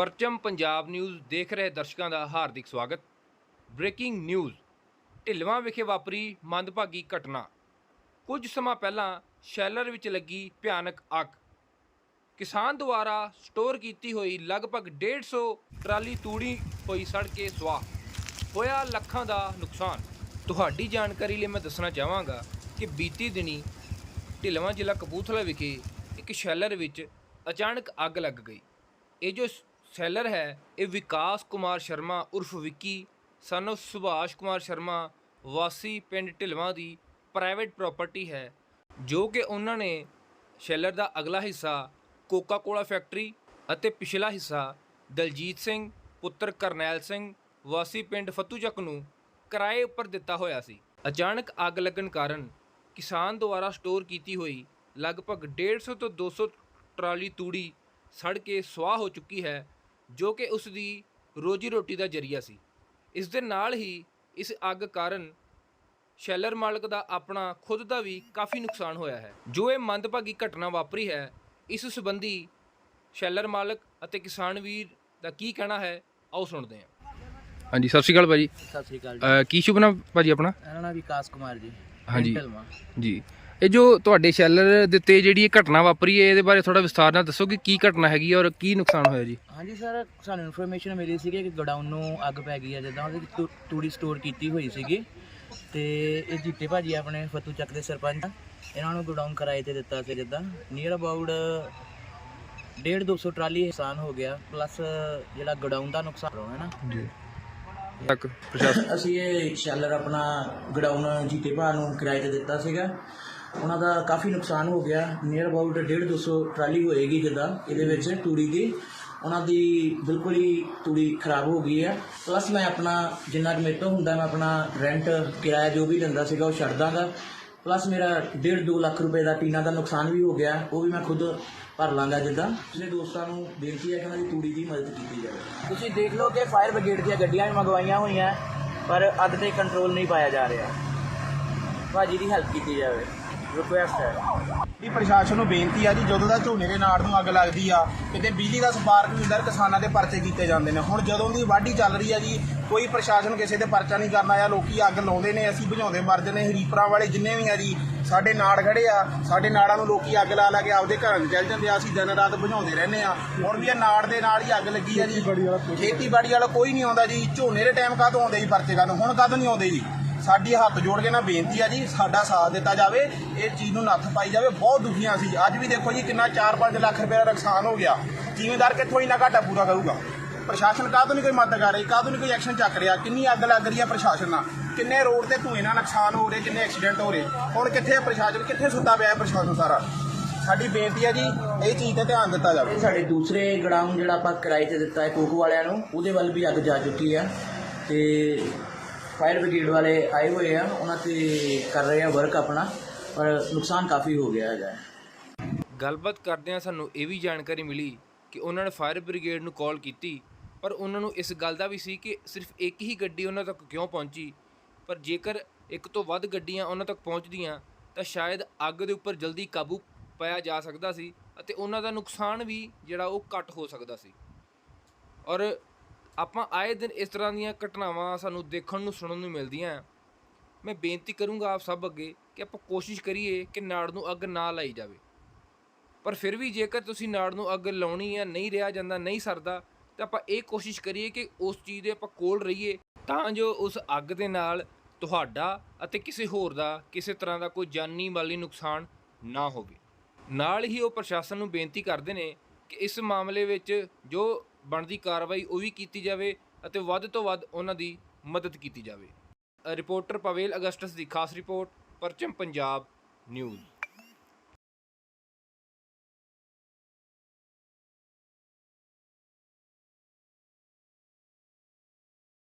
ਪਰਚਮ Punjab news ਦੇਖ ਰਹੇ ਦਰਸ਼ਕਾਂ ਦਾ ਹਾਰਦਿਕ ਸਵਾਗਤ। ਬ੍ਰੇਕਿੰਗ ਨਿਊਜ਼, ਢਿਲਵਾਂ ਵਿਖੇ ਵਾਪਰੀ ਮੰਦਭਾਗੀ ਘਟਨਾ। ਕੁਝ ਸਮਾਂ ਪਹਿਲਾਂ ਸ਼ੈਲਰ ਵਿੱਚ ਲੱਗੀ ਭਿਆਨਕ ਅੱਗ। ਕਿਸਾਨ ਦੁਆਰਾ ਸਟੋਰ ਕੀਤੀ ਹੋਈ ਲਗਭਗ 150 ਟਰਾਲੀ ਤੂੜੀ ਹੋਈ ਸੜ ਕੇ ਸੁਆਹ ਹੋਇਆ ਲੱਖਾਂ ਦਾ ਨੁਕਸਾਨ। ਤੁਹਾਡੀ ਜਾਣਕਾਰੀ ਲਈ ਮੈਂ ਦੱਸਣਾ ਚਾਹਾਂਗਾ ਕਿ ਬੀਤੀ ਦਿਨੀ ਢਿਲਵਾਂ ਜ਼ਿਲ੍ਹਾ ਕਪੂਥਲਾ ਵਿਖੇ ਇੱਕ ਸ਼ੈਲਰ ਵਿੱਚ ਅਚਾਨਕ ਅੱਗ ਲੱਗ ਗਈ। ਇਹ ਜੋ ਸੈਲਰ ਹੈ ਇਹ ਵਿਕਾਸ ਕੁਮਾਰ ਸ਼ਰਮਾ ਉਰਫ ਵਿੱਕੀ। ਸਨ ਸਾਨੂੰ ਸੁਭਾਸ਼ ਕੁਮਾਰ ਸ਼ਰਮਾ, ਵਾਸੀ ਪਿੰਡ ਢਿਲਵਾਂ ਦੀ ਪ੍ਰਾਈਵੇਟ ਪ੍ਰਾਪਰਟੀ ਹੈ, ਜੋ ਕਿ ਉਹਨਾਂ ਨੇ ਸ਼ੈਲਰ ਦਾ ਅਗਲਾ ਹਿੱਸਾ ਕੋਕਾ ਕੋਲਾ ਫੈਕਟਰੀ ਅਤੇ ਪਿਛਲਾ ਹਿੱਸਾ ਦਲਜੀਤ ਸਿੰਘ, ਪੁੱਤਰ ਕਰਨੈਲ ਸਿੰਘ, ਵਾਸੀ ਪਿੰਡ ਫਤੂਚੱਕ ਨੂੰ ਕਿਰਾਏ ਉੱਪਰ ਦਿੱਤਾ ਹੋਇਆ ਸੀ। ਅਚਾਨਕ ਅੱਗ ਲੱਗਣ ਕਾਰਨ ਕਿਸਾਨ ਦੁਆਰਾ ਸਟੋਰ ਕੀਤੀ ਹੋਈ ਲਗਭਗ 150 ਤੋਂ 200 ਟਰਾਲੀ ਤੂੜੀ ਸੜ ਕੇ ਸੁਆਹ ਹੋ ਚੁੱਕੀ ਹੈ ਜੋ ਕਿ ਉਸ ਦੀ ਰੋਜੀ ਰੋਟੀ ਦਾ ਜਰੀਆ ਸੀ। ਇਸ ਦੇ ਨਾਲ ਹੀ ਇਸ ਅੱਗ ਕਾਰਨ ਸ਼ੈਲਰ ਮਾਲਕ ਦਾ ਆਪਣਾ ਖੁਦ ਦਾ ਵੀ ਕਾਫੀ ਨੁਕਸਾਨ ਹੋਇਆ ਹੈ। ਜੋ ਇਹ ਮੰਦਭਾਗੀ ਘਟਨਾ ਵਾਪਰੀ ਹੈ, ਇਸ ਸੰਬੰਧੀ ਸ਼ੈਲਰ ਮਾਲਕ ਅਤੇ ਕਿਸਾਨ ਵੀਰ ਦਾ ਕੀ ਕਹਿਣਾ ਹੈ, ਆਓ ਸੁਣਦੇ ਹਾਂ। ਹਾਂਜੀ ਸਤਿ ਸ਼੍ਰੀ ਅਕਾਲ ਭਾਜੀ। ਸਤਿ ਸ੍ਰੀ ਅਕਾਲ ਜੀ। ਕੀ ਸ਼ੁਭ ਨਾਮ ਭਾਜੀ ਆਪਣਾ? ਮੇਰਾ ਨਾਮ ਵਿਕਾਸ ਕੁਮਾਰ ਜੀ। ਹਾਂਜੀ। ਢਲਵਾਂ। ਜੀ। ਇਹ ਜੋ ਤੁਹਾਡੇ ਸ਼ੈਲਰ ਦੇ ਉੱਤੇ ਜਿਹੜੀ ਇਹ ਘਟਨਾ ਵਾਪਰੀ ਹੈ ਇਹਦੇ ਬਾਰੇ ਥੋੜਾ ਵਿਸਥਾਰ ਨਾਲ ਦੱਸੋ ਕਿ ਕੀ ਘਟਨਾ ਹੈਗੀ ਹੈ ਔਰ ਕੀ ਨੁਕਸਾਨ ਹੋਇਆ ਜੀ? ਹਾਂਜੀ ਸਰ ਸਾਨੂੰ ਇਨਫੋਰਮੇਸ਼ਨ ਮਿਲੀ ਸੀ ਕਿ ਗੋਡਾਊਨ ਨੂੰ ਅੱਗ ਪੈ ਗਈ ਹੈ ਜਿੱਦਾਂ ਉਹਦੇ ਤੂ- ਤੂੜੀ ਸਟੋਰ ਕੀਤੀ ਹੋਈ ਸੀਗੀ। ਤੇ ਇਹ ਜੀਤੇ ਭਾਜੀ ਆਪਣੇ ਫਤੂ ਚੱਕ ਦੇ ਸਰਪੰਚ ਆ। ਇਹਨਾਂ ਨੂੰ ਗੋਡਾਊਨ ਕਿਰਾਏ ਤੇ ਦਿੱਤਾ ਸੀ ਜਿੱਦਾਂ। ਨੀਅਰ ਅਬਾਊਟ 1.5 200 ਟਰਾਲੀ ਨੁਕਸਾਨ ਹੋ ਗਿਆ ਪਲੱਸ ਜਿਹੜਾ ਗੋਡਾਊਨ ਦਾ ਨੁਕਸਾਨ ਹੋਇਆ ਨਾ। ਜੀ। ਤੱਕ ਪ੍ਰਸ਼ਾਸਨ ਅਸੀਂ ਇਹ ਸ਼ੈਲਰ ਆਪਣਾ ਗਡਾਊਨ ਜੀਤੇ ਭਾ ਨੂੰ ਕਿਰਾਏ ਤੇ ਦਿੱਤਾ ਸੀਗਾ। ਉਹਨਾਂ ਦਾ ਕਾਫੀ ਨੁਕਸਾਨ ਹੋ ਗਿਆ। ਨੀਅਰ ਅਬਾਊਟ 1.5 200 ਟਰਾਲੀ ਹੋਏਗੀ ਜਿੱਦਾਂ, ਇਹਦੇ ਵਿੱਚ ਤੂੜੀ ਦੀ। ਉਹਨਾਂ ਦੀ ਬਿਲਕੁਲ ਹੀ ਤੂੜੀ ਖਰਾਬ ਹੋ ਗਈ ਹੈ ਪਲੱਸ ਮੈਂ ਆਪਣਾ ਜਿੰਨਾ ਕੁ ਮੇਰੇ ਤੋਂ ਹੁੰਦਾ, ਮੈਂ ਆਪਣਾ ਰੈਂਟ ਕਿਰਾਇਆ ਜੋ ਵੀ ਦਿੰਦਾ ਸੀਗਾ, ਉਹ ਛੱਡ ਦਾਂਗਾ। ਪਲੱਸ ਮੇਰਾ 1.5 2 ਲੱਖ ਰੁਪਏ ਦਾ ਟੀਨਾ ਦਾ ਨੁਕਸਾਨ ਵੀ ਹੋ ਗਿਆ। ਉਹ ਵੀ ਮੈਂ ਖੁਦ ਭਰ ਲਾਂਗਾ ਜਿੱਦਾਂ। ਪਿਛਲੇ ਦੋਸਤਾਂ ਨੂੰ ਬੇਨਤੀ ਹੈ ਕਿ ਉਹਨਾਂ ਦੀ ਤੂੜੀ ਦੀ ਮਦਦ ਕੀਤੀ ਜਾਵੇ। ਤੁਸੀਂ ਦੇਖ ਲਓ ਕਿ ਫਾਇਰ ਬ੍ਰਿਗੇਡ ਦੀਆਂ ਗੱਡੀਆਂ ਵੀ ਮੰਗਵਾਈਆਂ ਹੋਈਆਂ, ਪਰ ਅੱਗ ਤੇ ਕੰਟਰੋਲ ਨਹੀਂ ਪਾਇਆ ਜਾ ਰਿਹਾ। ਭਾਜੀ ਦੀ ਹੈਲਪ ਕੀਤੀ ਜਾਵੇ। ਰਿਕੁਐਸਟ ਹੈ। ਇਹ ਪ੍ਰਸ਼ਾਸਨ ਨੂੰ ਬੇਨਤੀ ਆ ਜੀ ਜਦੋਂ ਦਾ ਝੋਨੇ ਦੇ ਨਾੜ ਨੂੰ ਅੱਗ ਲੱਗਦੀ ਆ ਕਿਤੇ ਬਿਜਲੀ ਦਾ ਸਪਾਰਕ ਵੀ ਹੁੰਦਾ ਕਿਸਾਨਾਂ ਦੇ ਪਰਚੇ ਕੀਤੇ ਜਾਂਦੇ ਨੇ। ਹੁਣ ਜਦੋਂ ਦੀ ਵਾਢੀ ਚੱਲ ਰਹੀ ਆ ਜੀ ਕੋਈ ਪ੍ਰਸ਼ਾਸਨ ਕਿਸੇ ਤੇ ਪਰਚਾ ਨਹੀਂ ਕਰਨਾ ਆ ਲੋਕੀ ਅੱਗ ਲਾਉਂਦੇ ਨੇ ਅਸੀਂ ਬੁਝਾਉਂਦੇ ਮਰ ਜਾਂਦੇ ਹਰੀਪਰਾ ਵਾਲੇ ਜਿੰਨੇ ਵੀ ਆ ਜੀ ਸਾਡੇ ਨਾੜ ਖੜੇ ਆ ਸਾਡੇ ਨਾੜਾਂ ਨੂੰ ਲੋਕੀ ਅੱਗ ਲਾ ਲਾ ਕੇ ਆਪਦੇ ਘਰਾਂ 'ਚ ਚੱਲ ਜਾਂਦੇ ਆ ਅਸੀਂ ਦਿਨ ਰਾਤ ਬੁਝਾਉਂਦੇ ਰਹਿੰਦੇ ਆ। ਹੁਣ ਵੀ ਇਹ ਨਾੜ ਦੇ ਨਾਲ ਹੀ ਅੱਗ ਲੱਗੀ ਆ ਜੀ। ਖੇਤੀਬਾੜੀ ਵਾਲਾ ਕੋਈ ਨਹੀਂ ਆਉਂਦਾ ਜੀ ਝੋਨੇ ਦੇ ਟਾਈਮ ਕਾਹਤੋਂ ਆਉਂਦੇ ਜੀ ਪਰਚੇ ਕਾਹਤੋਂ ਹੁਣ ਕਦੋਂ ਨਹੀਂ ਆਉਂਦੇ ਜੀ? ਸਾਡੀ ਹੱਥ ਜੋੜ ਕੇ ਨਾ ਬੇਨਤੀ ਆ ਜੀ, ਸਾਡਾ ਸਾਥ ਦਿੱਤਾ ਜਾਵੇ, ਇਹ ਚੀਜ਼ ਨੂੰ ਨੱਥ ਪਾਈ ਜਾਵੇ। ਬਹੁਤ ਦੁਖੀਆਂ ਸੀ। ਅੱਜ ਵੀ ਦੇਖੋ ਜੀ, ਕਿੰਨਾ 4-5 ਲੱਖ ਰੁਪਏ ਦਾ ਨੁਕਸਾਨ ਹੋ ਗਿਆ। ਜ਼ਿਮੀਂਦਾਰ ਕਿੱਥੋਂ ਇੰਨਾ ਘਾਟਾ ਪੂਰਾ ਕਰੂਗਾ? ਪ੍ਰਸ਼ਾਸਨ ਕਾਹਤੋਂ ਨਹੀਂ ਕੋਈ ਮਦਦ ਕਰ ਰਹੀ, ਕਾਹਤੋਂ ਨਹੀਂ ਕੋਈ ਐਕਸ਼ਨ ਚੱਕ ਰਿਹਾ? ਕਿੰਨੀ ਅੱਗ ਲੱਗ ਰਹੀ ਹੈ ਪ੍ਰਸ਼ਾਸਨ ਨਾਲ? ਕਿੰਨੇ ਰੋਡ ਤੇ ਧੂਏ ਨਾਲ ਨੁਕਸਾਨ ਹੋ ਰਹੇ, ਕਿੰਨੇ ਐਕਸੀਡੈਂਟ ਹੋ ਰਹੇ? ਹੁਣ ਕਿੱਥੇ ਆ ਪ੍ਰਸ਼ਾਸਨ, ਕਿੱਥੇ ਸੁੱਤਾ ਪਿਆ ਹੈ ਪ੍ਰਸ਼ਾਸਨ ਸਾਰਾ? ਸਾਡੀ ਬੇਨਤੀ ਆ ਜੀ, ਇਹ ਚੀਜ਼ ਤੇ ਧਿਆਨ ਦਿੱਤਾ ਜਾਵੇ। ਸਾਡੇ ਦੂਸਰੇ ਗਡਾਊਨ ਜਿਹੜਾ ਆਪਾਂ ਕਿਰਾਏ ਤੇ ਦਿੱਤਾ ਹੈ ਕੋਕੋ ਵਾਲਿਆਂ ਨੂੰ, ਉਹਦੇ ਵੱਲ ਵੀ ਅੱਗ ਜਾ ਚੁੱਕੀ ਆ। ਤੇ ਫਾਇਰ ਬ੍ਰਿਗੇਡ ਵਾਲੇ ਆਏ ਹੋਏ ਆ, ਉਹਨਾਂ ਤੇ ਕਰ ਰਹੇ ਆ ਵਰਕ ਆਪਣਾ, ਪਰ ਨੁਕਸਾਨ ਕਾਫੀ ਹੋ ਗਿਆ ਹੈਗਾ। ਗੱਲਬਾਤ ਕਰਦਿਆਂ ਸਾਨੂੰ ਇਹ ਵੀ ਜਾਣਕਾਰੀ ਮਿਲੀ ਕਿ ਉਹਨਾਂ ਨੇ ਫਾਇਰ ਬ੍ਰਿਗੇਡ ਨੂੰ ਕਾਲ ਕੀਤੀ, ਪਰ ਉਹਨਾਂ ਨੂੰ ਇਸ ਗੱਲ ਦਾ ਵੀ ਸੀ ਕਿ ਸਿਰਫ ਇੱਕ ਹੀ ਗੱਡੀ ਉਹਨਾਂ ਤੱਕ ਕਿਉਂ ਪਹੁੰਚੀ? ਪਰ ਜੇਕਰ ਇੱਕ ਤੋਂ ਵੱਧ ਗੱਡੀਆਂ ਉਹਨਾਂ ਤੱਕ ਪਹੁੰਚਦੀਆਂ, ਤਾਂ ਸ਼ਾਇਦ ਅੱਗ ਦੇ ਉੱਪਰ ਜਲਦੀ ਕਾਬੂ ਪਾਇਆ ਜਾ ਸਕਦਾ ਸੀ ਅਤੇ ਉਹਨਾਂ ਦਾ ਨੁਕਸਾਨ ਵੀ ਜਿਹੜਾ ਉਹ ਘੱਟ ਹੋ ਸਕਦਾ ਸੀ। ਔਰ ਆਪਾਂ ਆਏ ਦਿਨ ਇਸ ਤਰ੍ਹਾਂ ਦੀਆਂ ਘਟਨਾਵਾਂ ਸਾਨੂੰ ਦੇਖਣ ਨੂੰ, ਸੁਣਨ ਨੂੰ ਮਿਲਦੀਆਂ। ਮੈਂ ਬੇਨਤੀ ਕਰੂੰਗਾ ਆਪ ਸਭ ਅੱਗੇ ਕਿ ਆਪਾਂ ਕੋਸ਼ਿਸ਼ ਕਰੀਏ ਕਿ ਨਾੜ ਨੂੰ ਅੱਗ ਨਾ ਲਾਈ ਜਾਵੇ। ਪਰ ਫਿਰ ਵੀ ਜੇਕਰ ਤੁਸੀਂ ਨਾੜ ਨੂੰ ਅੱਗ ਲਾਉਣੀ ਆ ਨਹੀਂ ਰਿਹਾ ਜਾਂਦਾ, ਨਹੀਂ ਸਰਦਾ, ਤਾਂ ਆਪਾਂ ਇਹ ਕੋਸ਼ਿਸ਼ ਕਰੀਏ ਕਿ ਉਸ ਚੀਜ਼ ਦੇ ਆਪਾਂ ਕੋਲ ਰਹੀਏ, ਤਾਂ ਜੋ ਉਸ ਅੱਗ ਦੇ ਨਾਲ ਤੁਹਾਡਾ ਅਤੇ ਕਿਸੇ ਹੋਰ ਦਾ, ਕਿਸੇ ਤਰ੍ਹਾਂ ਦਾ ਕੋਈ ਜਾਨੀ ਮਾਲੀ ਨੁਕਸਾਨ ਨਾ ਹੋਵੇ। ਨਾਲ ਹੀ ਉਹ ਪ੍ਰਸ਼ਾਸਨ ਨੂੰ ਬੇਨਤੀ ਕਰਦੇ ਨੇ ਕਿ ਇਸ ਮਾਮਲੇ ਵਿੱਚ ਜੋ ਬਣਦੀ ਕਾਰਵਾਈ ਉਹ ਵੀ ਕੀਤੀ ਜਾਵੇ ਅਤੇ ਵੱਧ ਤੋਂ ਵੱਧ ਉਹਨਾਂ ਦੀ ਮਦਦ ਕੀਤੀ ਜਾਵੇ। ਰਿਪੋਰਟਰ ਪਵੇਲ ਅਗਸਟਸ ਦੀ ਖਾਸ ਰਿਪੋਰਟ, ਪਰਚਮ ਪੰਜਾਬ ਨਿਊਜ਼।